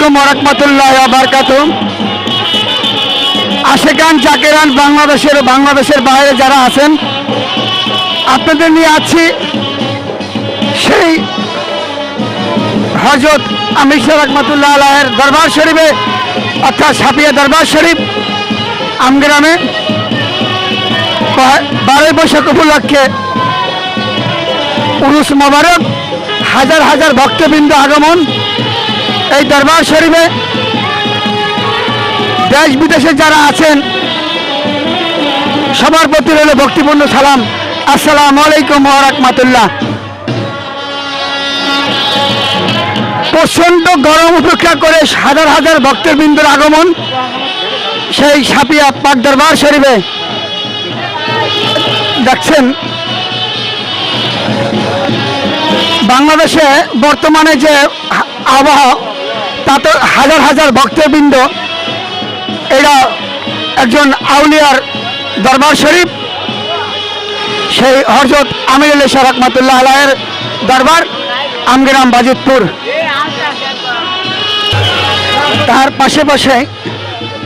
আলাইকুম রহমতুল্লাহ বারকাত আশেকান, জাকেরান, বাংলাদেশের বাংলাদেশের বাইরে যারা আছেন, আপনাদের নিয়ে আছি সেই হজরত আমির শাহ রহমতুল্লাহ আলাহের দরবার শরীফে, অর্থাৎ সাপিয়া দরবার শরীফ, আমগ্রামে বারোই বৈশাখ উপলক্ষে উরুস মোবারক হাজার হাজার ভক্তবৃন্দ আগমন এই দরবার শরীফে দেশ বিদেশে যারা আছেন, সবার প্রতি রইল ভক্তিপূর্ণ সালাম। আসসালামু আলাইকুম রহমতুল্লাহ। প্রচণ্ড গরম উপেক্ষা করে হাজার হাজার ভক্তবৃন্দের আগমন সেই সাপিয়া পাক দরবার শরীফে। দেখছেন? বাংলাদেশে বর্তমানে যে আবহাওয়া তাতে হাজার হাজার ভক্তবৃন্দ, এরা একজন আউলিয়ার দরবার শরীফ, সেই হজরত আমির আলী শাহ রহমতুল্লাহ আলাহের দরবার, আমগ্রাম বাজিতপুর। তার পাশে পাশে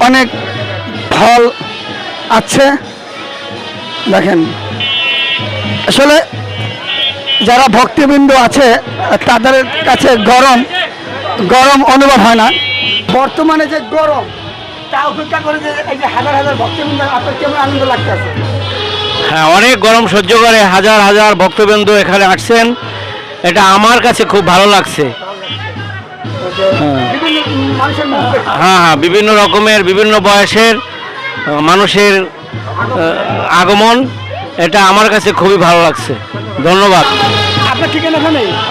অনেক ফল আছে। দেখেন, আসলে যারা ভক্তিবৃন্দ আছে, তাদের কাছে গরম। গরম অনুভব হয় না। বর্তমানে যে গরম তা উপেক্ষা করে যে এই যে হাজার হাজার ভক্তিবৃন্দ আপনার কেমন আনন্দ লাগতেছে? হ্যাঁ অনেক গরম সহ্য করে হাজার হাজার ভক্তবৃন্দ এখানে আসছেন। এটা আমার কাছে খুব ভালো লাগছে। দেখে। হ্যাঁ হ্যাঁ বিভিন্ন রকমের বিভিন্ন বয়সের মানুষের আগমন এটা আমার কাছে খুবই ভালো লাগছে। ধন্যবাদ।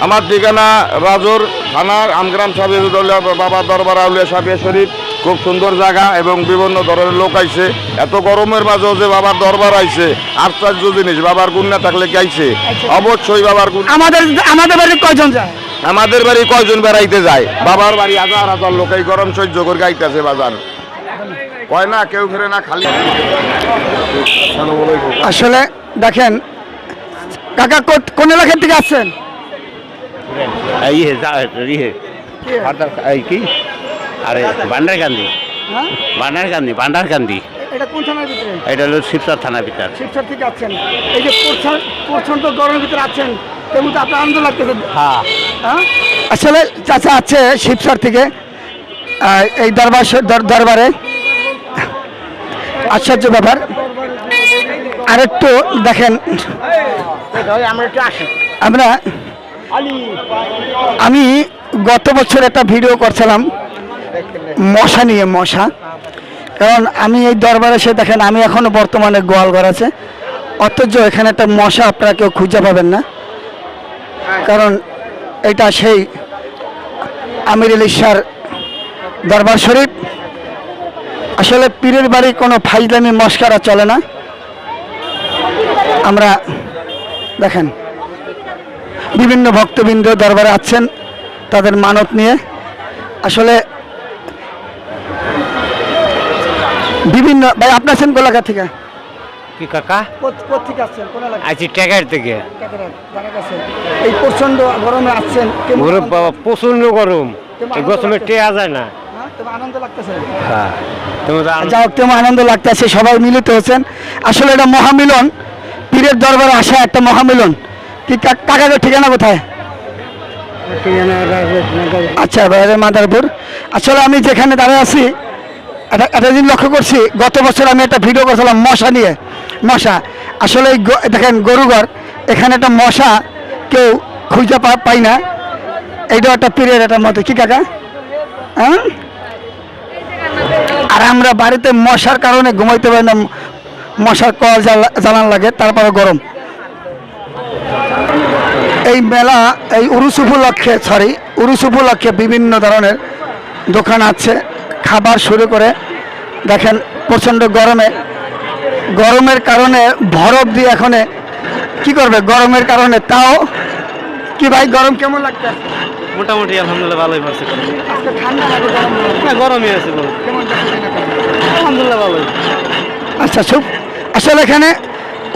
আমার ঠিকানা রাজুর থানার আমগ্রাম সাবিউদ্দৌলা বাবা দরবার আউলিয়া সাবিয়া শরীফ। খুব সুন্দর জায়গা এবং বিভিন্ন ধরনের লোক আইছে। এত গরমের মাঝেও যে বাবার দরবার আইছে আশ্চর্য জিনিস বাবার গুণ না থাকলে কি আইছে? অবশ্যই বাবার গুণ। আমাদের আমাদের বাড়ি কয়জন যায়? আমাদের বাড়ি কয়জন বেড়াইতে যায়? বাবার বাড়ি হাজার হাজার লোক এই গরম সহ্য করে গাইতেছে বাজার। কয় না কেউ ফিরে না খালি আসলে দেখেন কাকা কোন এলাকা থেকে আসছেন ইয়ে ইয়ে কি? আরে হ্যাঁ? এটা কোন থানার ভিতরে? এটা হলো শিবচর থানার ভিতর। থেকে আছেন। এই যে গরমের ভিতরে আছেন তেমন তো আপনার আনন্দ লাগতেছে? হ্যাঁ। হ্যাঁ? আসলে চাচা আছে শিবসার থেকে এই দরবার দরবারে। আশ্চর্য ব্যাপার। আর একটু দেখেন আমরা আমি গত বছর একটা ভিডিও করছিলাম। মশা নিয়ে মশা। কারণ আমি এই দরবারে সে দেখেন আমি এখনও বর্তমানে গোয়াল ঘর আছে। অথচ এখানে একটা মশা আপনারা কেউ খুঁজে পাবেন না। কারণ এটা সেই আমির ইলিশার দরবার শরীফ। আসলে পীরের বাড়ি কোনো ফাইজলামি মস্কারা চলে না। আমরা দেখেন। বিভিন্ন ভক্তবৃন্দ দরবারে আছেন তাদের মানত নিয়ে। আসলে বিভিন্ন ভাই আপনি আছেন কোলাকা থেকে? কি কাকা? কোথেকে আসছেন কোন এলাকা? আছি ট্যাগার থেকে। এই প্রচণ্ড গরমে আসছেন কেমন বাবা প্রচণ্ড গরম। এই গরমে? টেয়া যায় না। হ্যাঁ, হ্যাঁ তুমি তো আন- যা হোক তেমন আনন্দ লাগতেছে সবাই মিলিত হচ্ছেন আসলে এটা মহামিলন। পীরের দরবারে আসা একটা মহামিলন। কি কাকাদের ঠিকানা কোথায়? আচ্ছা বাইরের মাদারপুর। আসলে আমি যেখানে দাঁড়িয়ে আছি একটা একটা জিনিস লক্ষ্য করছি গত বছর আমি একটা ভিডিও করছিলাম মশা নিয়ে। মশা। আসলে এই দেখেন গরুঘর এখানে একটা মশা কেউ খুঁজে পাই না। এইটাও একটা পীরের একটা মতো। কি কাকা? হ্যাঁ? আর আমরা বাড়িতে মশার কারণে ঘুমাইতে পারি না মশার কল জ্বালা- জ্বালান লাগে তারপরে গরম। এই মেলা এই উরুস উপলক্ষে সরি উরুস উপলক্ষে বিভিন্ন ধরনের দোকান আছে। খাবার শুরু করে দেখেন প্রচণ্ড গরমে। গরমের কারণে বরফ দিয়ে এখনে কি করবে? গরমের কারণে তাও কি ভাই গরম কেমন লাগছে? মোটামুটি আলহামদুলিল্লাহ ভালোই পারছে ঠান্ডা লাগে গরমই আছে আলহামদুলিল্লাহ ভালোই। আচ্ছা শুভ আসলে এখানে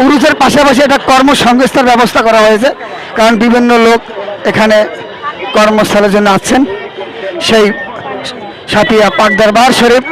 উরুজের পাশাপাশি একটা কর্মসংস্থার ব্যবস্থা করা হয়েছে, কারণ বিভিন্ন লোক এখানে কর্মস্থলের জন্য আসছেন সেই সাপিয়া পাক দরবার শরীফ।